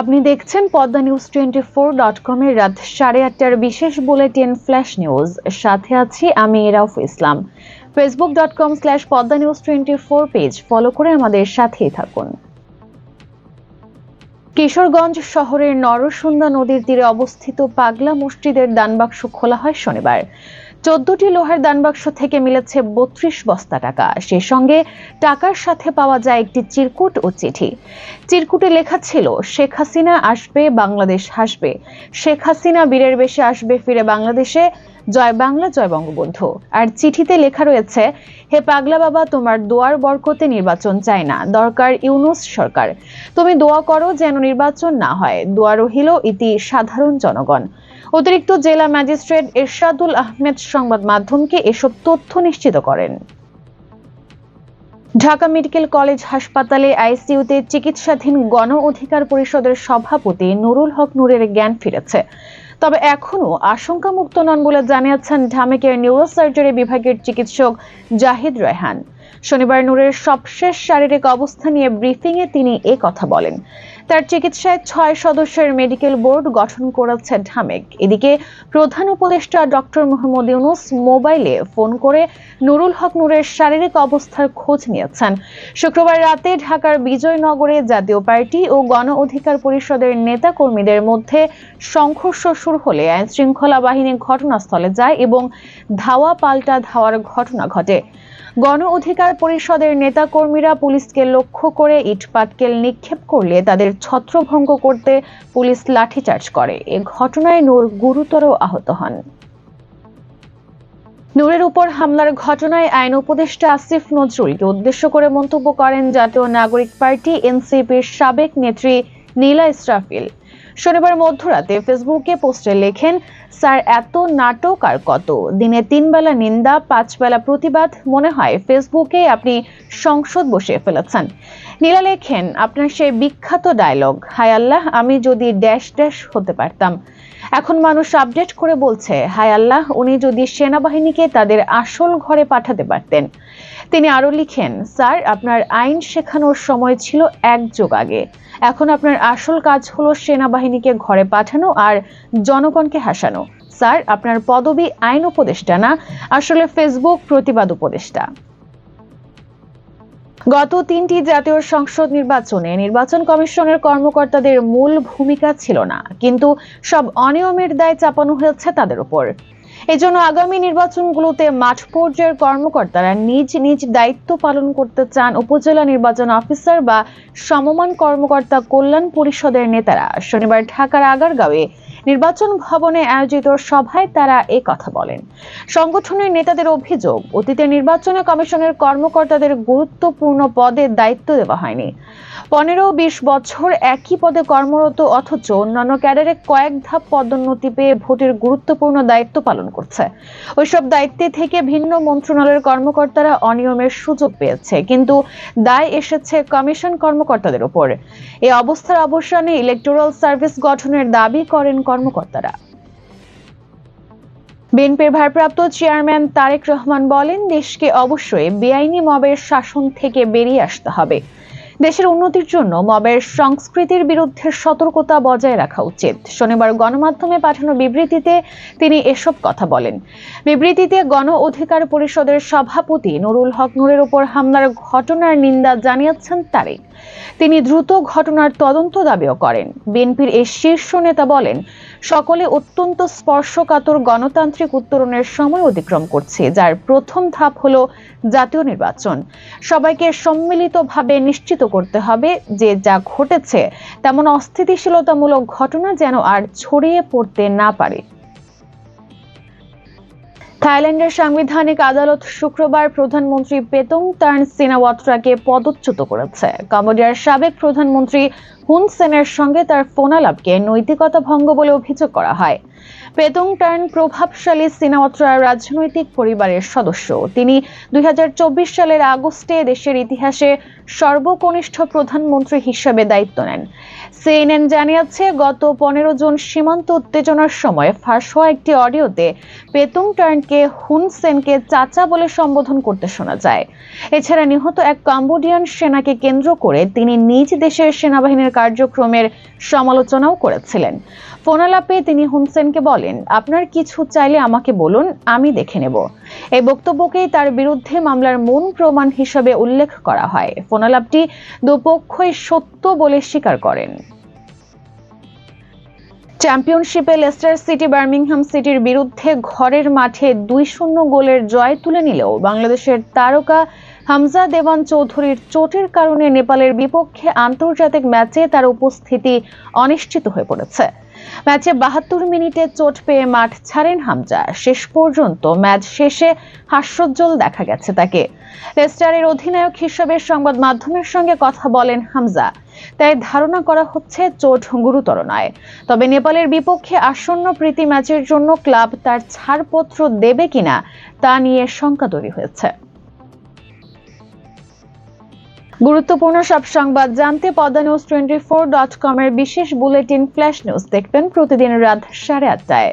আপনি দেখছেন Padma news twenty four dot কমের রাত সাড়ে আটটার বিশেষ বুলেটিন ফ্ল্যাশ নিউজ। সাথে আছি আমি এরাউফ Islam. Facebook dot com slash Padma news twenty four page follow করে আমাদের সাথেই থাকুন। কিশোরগঞ্জ শহরের নরসুন্দা নদীর তীরে অবস্থিত পাগলা মসজিদের দানবাক্স খোলা হয় শনিবার। চোদ্দটি লোহার দানবাক্স থেকে মিলেছে বত্রিশ বস্তা টাকা। সে সঙ্গে টাকার সাথে পাওয়া যায় একটি চিরকুট ও চিঠি। চিরকুটে লেখা ছিল, শেখ হাসিনা আসবে, বাংলাদেশ হাসবে। শেখ হাসিনা বীরের বেশে আসবে, ফিরে বাংলাদেশে। জয় বাংলা, জয় বঙ্গবন্ধু। আর চিঠিতে লেখা রয়েছে, হে পাগলা বাবা, তোমার দোয়ার বরকতে নির্বাচন চাই না। দরকার ইউনুস সরকার। তুমি দোয়া করো যেন নির্বাচন না হয়। দোয়া রহিল ইতি সাধারণ জনগণ। অতিরিক্ত জেলা ম্যাজিস্ট্রেট এরশাদুল আহমেদ সংবাদ মাধ্যমকে এসব তথ্য নিশ্চিত করেন। ঢাকা মেডিকেল কলেজ হাসপাতালে আইসিইউতে চিকিৎসাধীন গণ অধিকার পরিষদের সভাপতি নুরুল হক নূরের জ্ঞান ফিরেছে। তবে এখনও আশঙ্কামুক্ত নন বলে জানিয়েছেন ঢামেকের নিউরোসার্জারি বিভাগের চিকিৎসক জাহিদ রায়হান শনিবার নূরের সবশেষ শারীরিক অবস্থা নিয়ে ব্রিফিংয়ে তিনি এ কথা বলেন। তার চিকিৎসায় ছয় সদস্যের মেডিকেল বোর্ড গঠন করেছে ঢামেক। এদিকে প্রধান উপদেষ্টা ডক্টর মোহাম্মদ ইউনুস মোবাইলে ফোন করে নুরুল হক নূরের শারীরিক অবস্থার খোঁজ নিয়েছেন। শুক্রবার রাতে ঢাকার বিজয়নগরে জাতীয় পার্টি ও গণ অধিকার পরিষদের নেতা কর্মীদের মধ্যে সংঘর্ষ শুরু হলে আইন শৃঙ্খলা বাহিনী ঘটনাস্থলে যায় এবং ধাওয়া পাল্টা ধাওয়ার ঘটনা ঘটে। গণ অধিকার পরিষদের নেতাকর্মীরা পুলিশকে লক্ষ্য করে ইট পাটকেল নিক্ষেপ করলে তাদের ছত্রভঙ্গ করতে পুলিশ লাঠিচার্জ করে। এ ঘটনায় নূর গুরুতর আহত হন। নূরের উপর হামলার ঘটনায় আইন উপদেষ্টা আসিফ নজরুলকে উদ্দেশ্য করে মন্তব্য করেন জাতীয় নাগরিক পার্টি এনসিপির সাবেক নেত্রী নীলা ইসরাফিল। শনিবার মধ্যরাতে ফেসবুকে পোস্টে লেখেন, স্যার, এত নাটক আর কত। দিনে তিনবেলা নিন্দা পাঁচ বেলা প্রতিবাদ। মনে হয় ফেসবুকে আপনি সংসদ বসিয়ে ফেলেছেন। নীলা লেখেন, আপনার সেই বিখ্যাত ডায়লগ হায় আল্লাহ, আমি যদি ড্যাশ ড্যাশ হতে পারতাম। এখন মানুষ আপডেট করে বলছে, হায় আল্লাহ, উনি যদি সেনাবাহিনীকে তাদের আসল ঘরে পাঠাতে পারতেন। তিনি আরও লিখেন, স্যার, আপনার আইন শেখানোর সময় ছিল এক যুগ আগে। এখন আপনার আসল কাজ হলো সেনাবাহিনীকে ঘরে পাঠানো আর জনগণকে হাসানো। স্যার, আপনার পদবি আইন উপদেষ্টা না, আসলে ফেসবুক প্রতিবাদ উপদেষ্টা। গত তিনটি জাতীয় সংসদ নির্বাচনে নির্বাচন কমিশনের কর্মকর্তাদের মূল ভূমিকা ছিল না, কিন্তু সব অনিয়মের দায় চাপানো হয়েছে তাদের উপর। এজন্য আগামী নির্বাচনগুলোতে মাঠ পর্যায়ের কর্মকর্তারা নিজ নিজ দায়িত্ব পালন করতে চান উপজেলা নির্বাচন অফিসার বা সমমান কর্মকর্তা কল্যাণ পরিষদের নেতারা। শনিবার ঢাকার আগারগাঁওয়ে নির্বাচন ভবনে আয়োজিত সভায় তারা এ কথা বলেন। সংগঠনের নেতাদের অভিযোগ, অতীতে নির্বাচনে কমিশনের কর্মকর্তাদের গুরুত্বপূর্ণ পদে দায়িত্ব দেওয়া হয়নি। পনেরো বিশ বছর একই পদে কর্মরত, অথচ অন্যান্য ক্যাডারে কয়েক ধাপ পদোন্নতি পেয়ে ভোটের গুরুত্বপূর্ণ দায়িত্ব পালন করছে। ওইসব দায়িত্বে থেকে ভিন্ন মন্ত্রণালয়ের কর্মকর্তারা অনিয়মের সুযোগ পেয়েছে, কিন্তু দায় এসেছে কমিশন কর্মকর্তাদের উপর এই অবস্থার অবসানে ইলেকটোরাল সার্ভিস গঠনের দাবি করেন কর্মকর্তারা। বিএনপির ভারপ্রাপ্ত চেয়ারম্যান তারেক রহমান বলেন, দেশকে অবশ্যই বেআইনি মবের শাসন থেকে বেরিয়ে আসতে হবে। দেশের উন্নতির জন্য মবের সংস্কৃতির বিরুদ্ধে সতর্কতা বজায় রাখা উচিত। শনিবার গণমাধ্যমে পাঠানো বিবৃতিতে তিনি এসব কথা বলেন। বিবৃতিতে গণ অধিকার পরিষদের সভাপতি নুরুল হক নূরের উপর হামলার ঘটনার নিন্দা জানিয়েছেন তারেক। তিনি দ্রুত ঘটনার তদন্ত দাবিও করেন। বিএনপির এই শীর্ষ নেতা বলেন সকলে অত্যন্ত স্পর্শকাতর গণতান্ত্রিক উত্তরণের সময় অতিক্রম করছে, যার প্রথম ধাপ হল জাতীয় নির্বাচন। সবাইকে সম্মিলিতভাবে নিশ্চিত করতে হবে যে যা ঘটেছে, তেমন অস্থিতিশীলতামূলক ঘটনা যেন আর ছড়িয়ে পড়তে না পারে। থাইল্যান্ডের সাংবিধানিক আদালত শুক্রবার প্রধানমন্ত্রী পেতং তার্ন সিনাওয়াত্রাকে পদচ্যুত করেছে। কম্বোডিয়ার সাবেক প্রধানমন্ত্রী হুন সেনের সঙ্গে তার ফোনালাপকে নৈতিকতা ভঙ্গ বলে অভিযোগ করা হয়। পেতং টার্ন প্রভাবশালী সিনাওয়াত্রার রাজনৈতিক পরিবারের সদস্য। তিনি দুই হাজার চব্বিশ সালের আগস্টে দেশের ইতিহাসে সর্বকনিষ্ঠ প্রধানমন্ত্রী হিসেবে দায়িত্ব নেন। সিএনএন জানিয়েছে, গত পনেরো জুন সীমান্ত উত্তেজনার সময় ফাঁস হওয়া একটি অডিওতে পেতুং টার্নকে হুন সেনকে চাচা বলে সম্বোধন করতে শোনা যায়। এছাড়া নিহত এক কাম্বোডিয়ান সেনাকে কেন্দ্র করে তিনি নিজ দেশের সেনাবাহিনীর কার্যক্রমের সমালোচনাও করেছিলেন। ফোনালাপে তিনি হুনসেনকে বলেন, আপনার কিছু চাইলে আমাকে বলুন, আমি দেখে নেব। এই বক্তব্যকেই তার বিরুদ্ধে মামলার মূল প্রমাণ হিসেবে উল্লেখ করা হয়। ফোনালাপটি দুপক্ষই সত্য বলে স্বীকার করেন। চ্যাম্পিয়নশিপে লেস্টার সিটি, বার্মিংহাম সিটির বিরুদ্ধে ঘরের মাঠে দুই শূন্য গোলের জয় তুলে নিলেও বাংলাদেশের তারকা হামজা দেওয়ান চৌধুরীর চোটের কারণে নেপালের বিপক্ষে আন্তর্জাতিক ম্যাচে তার উপস্থিতি অনিশ্চিত হয়ে পড়েছে। ম্যাচে বাহাত্তর মিনিটে চোট পেয়ে মাঠ ছাড়েন হামজা। শেষ পর্যন্ত ম্যাচ শেষে হাস্যোজ্জ্বল দেখা গেছে তাকে। লেস্টারের অধিনায়ক হিসেবে সংবাদ মাধ্যমের সঙ্গে কথা বলেন হামজা। তাই ধারণা করা হচ্ছে চোট গুরুতর নয়। তবে নেপালের বিপক্ষে আসন্ন প্রীতি ম্যাচের জন্য ক্লাব তার ছাড়পত্র দেবে কিনা তা নিয়ে শঙ্কা তৈরি হয়েছে। গুরুত্বপূর্ণ সব সংবাদ জানতে Padma news twenty four dot কমের বিশেষ বুলেটিন ফ্ল্যাশ নিউজ দেখবেন প্রতিদিন রাত সাড়ে আটটায়।